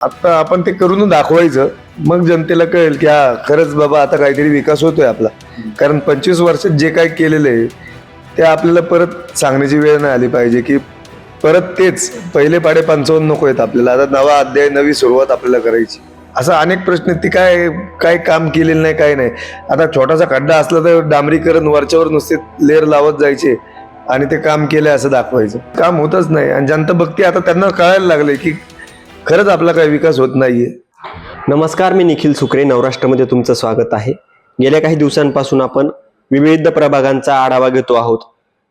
आता आपण ते करून दाखवायचं. मग जनतेला कळेल की हा खरंच बाबा आता काहीतरी विकास होतोय आपला. कारण पंचवीस वर्षात जे काय केलेलं आहे ते आपल्याला परत सांगण्याची वेळ नाही आली पाहिजे की परत तेच पहिले पाडे पंचावन्न नको आहेत आपल्याला. आता नवा अध्याय नवी सुरुवात आपल्याला करायची. असा अनेक प्रश्न ती काय काय काम केलेलं नाही काय नाही. आता छोटासा खड्डा असला तर डांबरीकरण वरच्यावर नुसते लेअर लावत जायचे आणि ते काम केलंय असं दाखवायचं. काम होतच नाही. आणि जनता भक्ती आता त्यांना कळायला लागले की खरंच आपला काही विकास होत नाहीये. नमस्कार मी निखिल सुकरे. नवराष्ट्रामध्ये तुमचं स्वागत आहे. गेल्या काही दिवसांपासून आपण विविध प्रभागांचा आढावा घेतो आहोत.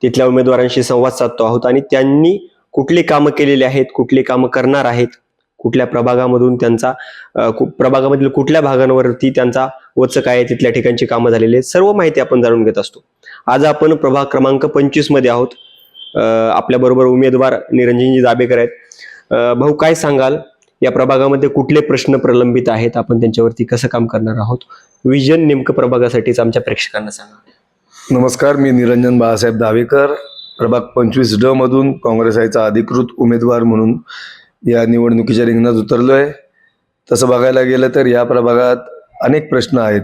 तिथल्या उमेदवारांशी संवाद साधतो आहोत आणि त्यांनी कुठली कामं केलेली आहेत कुठली कामं करणार आहेत कुठल्या प्रभागामधून त्यांचा कु- प्रभागामधील कुठल्या भागांवरती त्यांचा वचक आहे तिथल्या ठिकाणची कामं झालेली आहेत सर्व माहिती आपण जाणून घेत असतो. आज आपण प्रभाग क्रमांक पंचवीसमध्ये आहोत आपल्याबरोबर उमेदवार निरंजनजी दाबेकर आहेत. भाऊ काय सांगाल? या प्रभागामध्ये कुठले प्रश्न प्रलंबित आहेत? आपण त्यांच्यावरती कसं काम करणार आहोत? विजन नेमकं प्रभागासाठीच आमच्या प्रेक्षकांना सांगा. नमस्कार मी निरंजन बाळासाहेब दावेकर. प्रभाग पंचवीस ड मधून काँग्रेस आयचा अधिकृत उमेदवार म्हणून या निवडणुकीच्या रिंगणात उतरलो आहे तसं बघायला गेलं तर या प्रभागात अनेक प्रश्न आहेत.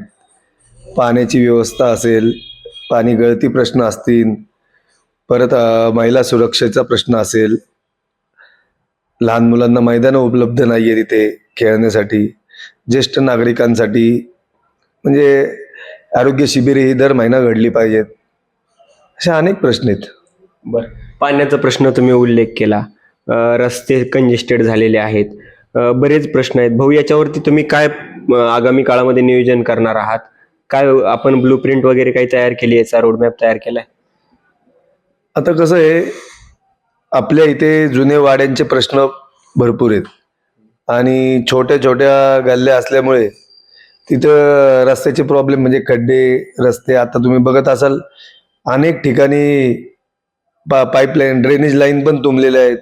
पाण्याची व्यवस्था असेल पाणी गळती प्रश्न असतील परत महिला सुरक्षेचा प्रश्न असेल लहान मुलांना मैदानं उपलब्ध नाही आहे तिथे खेळण्यासाठी. ज्येष्ठ नागरिकांसाठी म्हणजे आरोग्य शिबिरे ही दर महिना घडली पाहिजेत. असे अनेक प्रश्न आहेत. बरं. पाण्याचा प्रश्न तुम्ही उल्लेख केला. अं, रस्ते कंजेस्टेड झालेले आहेत. अं, बरेच प्रश्न आहेत. भाऊ याच्यावरती तुम्ही काय अं, आगामी काळामध्ये नियोजन करणार आहात? काय आपण ब्लू प्रिंट वगैरे काही तयार केली याचा रोडमॅप तयार केलाय? आता कसं आहे आपल्या इथे जुने वाड्यांचे प्रश्न भरपूर आहेत. आणि छोट्या छोट्या गल्ल्या असल्यामुळे तिथं रस्त्याचे प्रॉब्लेम म्हणजे खड्डे रस्ते आता तुम्ही बघत असाल अनेक ठिकाणी पा पाईपलाईन ड्रेनेज लाईन पण तुंबलेल्या आहेत.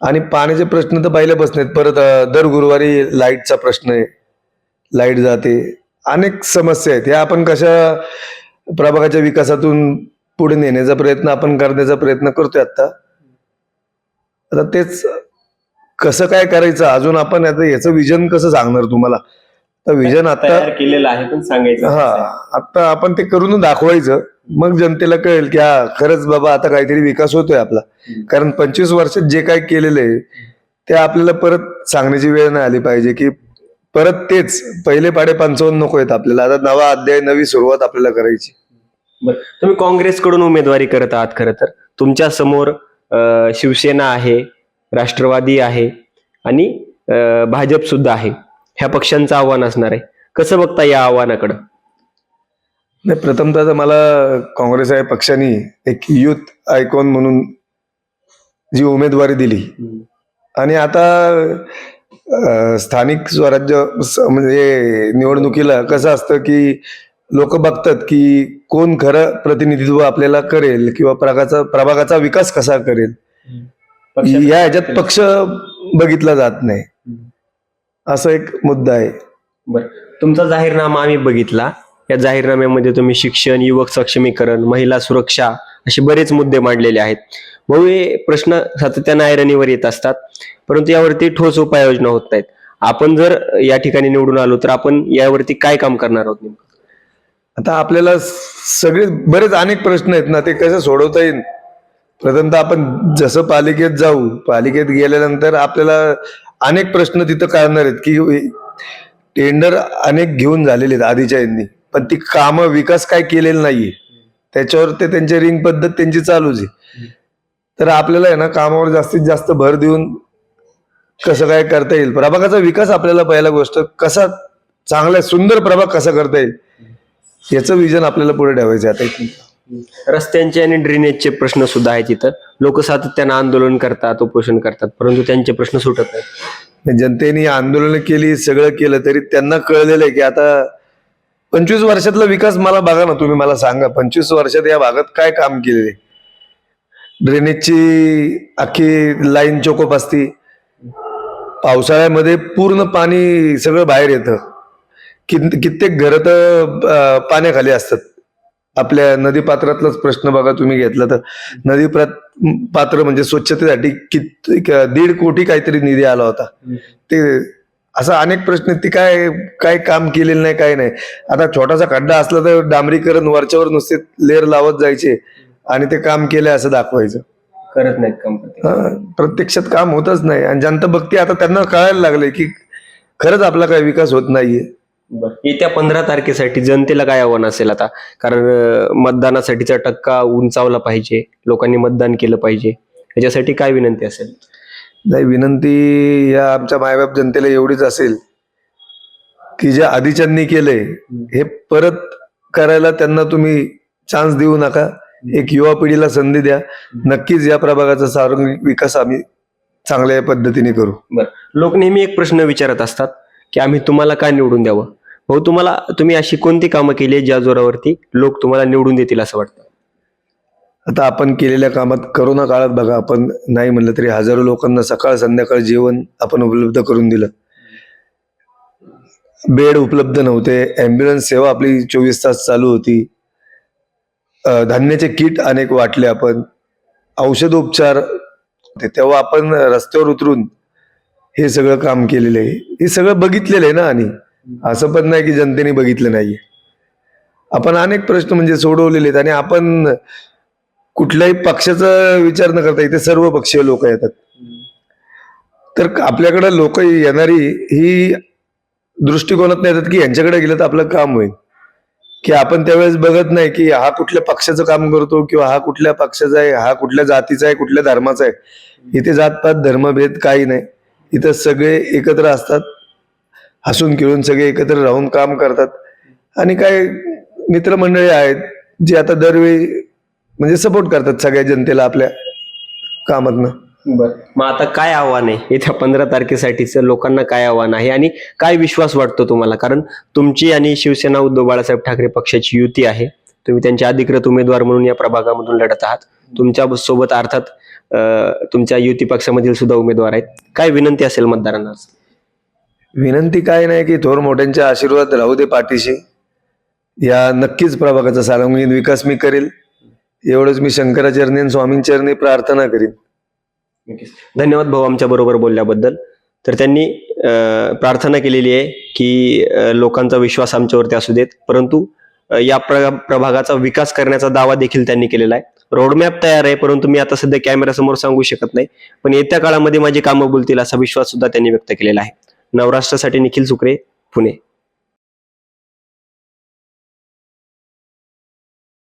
आणि पाण्याचे प्रश्न तर पहिल्यापासून आहेत. परत दर गुरुवारी लाईटचा प्रश्न आहे. लाइट जाते. अनेक समस्या आहेत. ह्या आपण कशा प्रभागाच्या विकासातून पुढे नेण्याचा प्रयत्न आपण करण्याचा प्रयत्न करतोय आता आता तेच कसं काय करायचं? अजून आपण आता याचं विजन कसं सांगणार तुम्हाला? तर विजन आता केलेलं आहे पण सांगायचं हा आता आपण ते करून दाखवायचं. मग जनतेला कळेल की हा खरंच बाबा आता काहीतरी विकास होतोय आपला. कारण पंचवीस वर्षात जे काय केलेलं आहे ते आपल्याला परत सांगण्याची वेळ नाही आली पाहिजे की परत तेच पहिले पाडे पंचावन्न नको आहेत आपल्याला. आता नवा अध्याय नवी सुरुवात आपल्याला करायची. तुम्ही काँग्रेसकडून उमेदवारी करत आहात खरं तर. तुमच्यासमोर शिवसेना आहे राष्ट्रवादी आहे आणि भाजप सुद्धा आहे. ह्या पक्षांचं आव्हान असणार आहे. कसं बघता या आव्हानाकडं? नाही प्रथमतः तर मला काँग्रेस या पक्षाने एक युथ आयकॉन म्हणून जी उमेदवारी दिली. आणि आता स्थानिक स्वराज्य म्हणजे निवडणुकीला कसं असतं की लोक बघतात की कोण खरं प्रतिनिधित्व आपल्याला करेल किंवा प्रभागाचा प्रभागाचा विकास कसा करेल. या ह्याच्यात पक्ष बघितला जात नाही. असा एक मुद्दा आहे. बरं. तुमचा जाहीरनामा आम्ही बघितला. या जाहीरनाम्यामध्ये तुम्ही शिक्षण युवक सक्षमीकरण महिला सुरक्षा असे बरेच मुद्दे मांडलेले आहेत. भाऊ हे प्रश्न सातत्यानं ऐरणीवर येत असतात. परंतु यावरती ठोस उपाययोजना होत नाहीत आपण जर या ठिकाणी निवडून आलो तर आपण यावरती काय काम करणार आहोत नेमकं? आता आपल्याला सगळे बरेच अनेक प्रश्न आहेत ना ते कसं सोडवता येईल? प्रथमतः आपण जसं पालिकेत जाऊ पालिकेत गेल्यानंतर आपल्याला अनेक प्रश्न तिथं कळणार आहेत की टेंडर अनेक घेऊन झालेले आहेत आधीच्या यांनी पण ती कामं विकास काय केलेलं नाहीये. त्याच्यावर ते त्यांची रिंग पद्धत त्यांची चालूच आहे. तर आपल्याला आहे ना कामावर जास्तीत जास्त भर देऊन कसं काय करता येईल? प्रभागाचा विकास आपल्याला पहिला गोष्ट कसा चांगला सुंदर प्रभाग कसा करता येईल? याचं विजन आपल्याला पुढे ठेवायचं आहे. आता रस्त्यांचे आणि ड्रेनेजचे प्रश्न सुद्धा आहेत तिथं लोक सातत्यानं आंदोलन करतात उपोषण करतात परंतु त्यांचे प्रश्न सुटत नाहीत. जनतेने आंदोलन केली सगळं केलं तरी त्यांना कळलेलं आहे की आता पंचवीस वर्षातला विकास मला बघा ना तुम्ही मला सांगा पंचवीस वर्षात या भागात काय काम केलेले? ड्रेनेजची अख्खी लाईन चोकोप असती. पावसाळ्यामध्ये पूर्ण पाणी सगळं बाहेर येतं. कित्येक घरं तर पाण्याखाली असतात. आपल्या नदीपात्रातलाच प्रश्न बघा तुम्ही घेतला तर. नदी पात्र म्हणजे स्वच्छतेसाठी किती दीड कोटी काहीतरी निधी आला होता. ते असा अनेक प्रश्न ती काय काय काम केलेलं नाही काय नाही. आता छोटासा खड्डा असला तर डांबरीकरण वरच्यावर नुसते लेअर लावत जायचे आणि ते काम केलंय असं दाखवायचं. करत नाहीत काम प्रत्यक्षात काम होतच नाही. आणि जनता बघते आता त्यांना कळायला लागलंय की खरंच आपला काही विकास होत नाहीये. येत्या पंधरा तारखेसाठी जनतेला काय आव्हान असेल आता? कारण मतदानासाठीचा टक्का उंचावला पाहिजे लोकांनी मतदान केलं पाहिजे. याच्यासाठी काय विनंती असेल? नाही विनंती या आमच्या मायबाप जनतेला एवढीच असेल की जे आधीच्यांनी केलंय हे परत करायला त्यांना तुम्ही चान्स देऊ नका. एक युवा पिढीला संधी द्या. नक्कीच या प्रभागाचा सार्वजनिक विकास आम्ही चांगल्या पद्धतीने करू. लोक नेहमी एक प्रश्न विचारत असतात की आम्ही तुम्हाला काय निवडून द्यावं? हो तुम्हाला तुम्ही अशी कोणती कामं केली ज्या जोरावरती लोक तुम्हाला निवडून देतील असं वाटतं? आता आपण केलेल्या कामात करोना काळात बघा आपण नाही म्हणलं तरी हजारो लोकांना सकाळ संध्याकाळ जेवण आपण उपलब्ध करून दिलं. बेड उपलब्ध नव्हते ॲम्ब्युलन्स सेवा आपली चोवीस तास चालू होती. धान्याचे किट अनेक वाटले आपण. औषधोपचार होते तेव्हा आपण रस्त्यावर उतरून हे सगळं काम केलेलं आहे. हे सगळं बघितलेलं आहे ना आणि? असं पण नाही की जनतेने बघितलं नाहीये. आपण अनेक प्रश्न म्हणजे सोडवलेले आहेत आणि आपण कुठल्याही पक्षाचा विचार न करता इथे सर्व पक्षीय लोक येतात. तर आपल्याकडं लोक येणारी ही दृष्टिकोनात नाही येतात की यांच्याकडे गेलं तर आपलं काम होईल. की आपण त्यावेळेस बघत नाही की हा कुठल्या पक्षाचं काम करतो किंवा हा कुठल्या पक्षाचा आहे हा कुठल्या जातीचा आहे कुठल्या धर्माचा आहे. इथे जातपात धर्मभेद काही नाही. इथं सगळे एकत्र असतात. हसून खेळून सगळे एकत्र राहून काम करतात. आणि काय मित्रमंडळी आहेत जे आता दरवेळी म्हणजे सपोर्ट करतात सगळ्या जनतेला आपल्या कामातनं. मग आता काय आव्हान आहे? येत्या पंधरा तारखेसाठीचं लोकांना काय आव्हान आहे? आणि काय विश्वास वाटतो तुम्हाला? कारण तुमची आणि शिवसेना उद्धव बाळासाहेब ठाकरे पक्षाची युती आहे. तुम्ही त्यांचे अधिकृत उमेदवार म्हणून या प्रभागामधून लढत आहात. तुमच्यासोबत अर्थात तुमच्या युती पक्षामधील सुद्धा उमेदवार आहेत. काय विनंती असेल मतदारांना? विनंती काय नाही की थोर मोठ्यांच्या आशीर्वाद राहू दे पाठीशी. या नक्कीच प्रभागाचा सार्वजनिक विकास मी करेल. एवढंच मी शंकराचरणी आणि स्वामींचरणी प्रार्थना करीन. धन्यवाद भाऊ आमच्या बरोबर बोलल्याबद्दल. तर त्यांनी प्रार्थना केलेली आहे की लोकांचा विश्वास आमच्यावरती असू देत. परंतु या प्र प्रभागाचा विकास करण्याचा दावा देखील त्यांनी केलेला आहे. रोडमॅप तयार आहे परंतु मी आता सध्या कॅमेऱ्यासमोर सांगू शकत नाही. पण येत्या काळामध्ये माझी कामं बोलतील असा विश्वास सुद्धा त्यांनी व्यक्त केलेला आहे. नवराष्ट्रासाठी निखिल सुक्रे पुणे.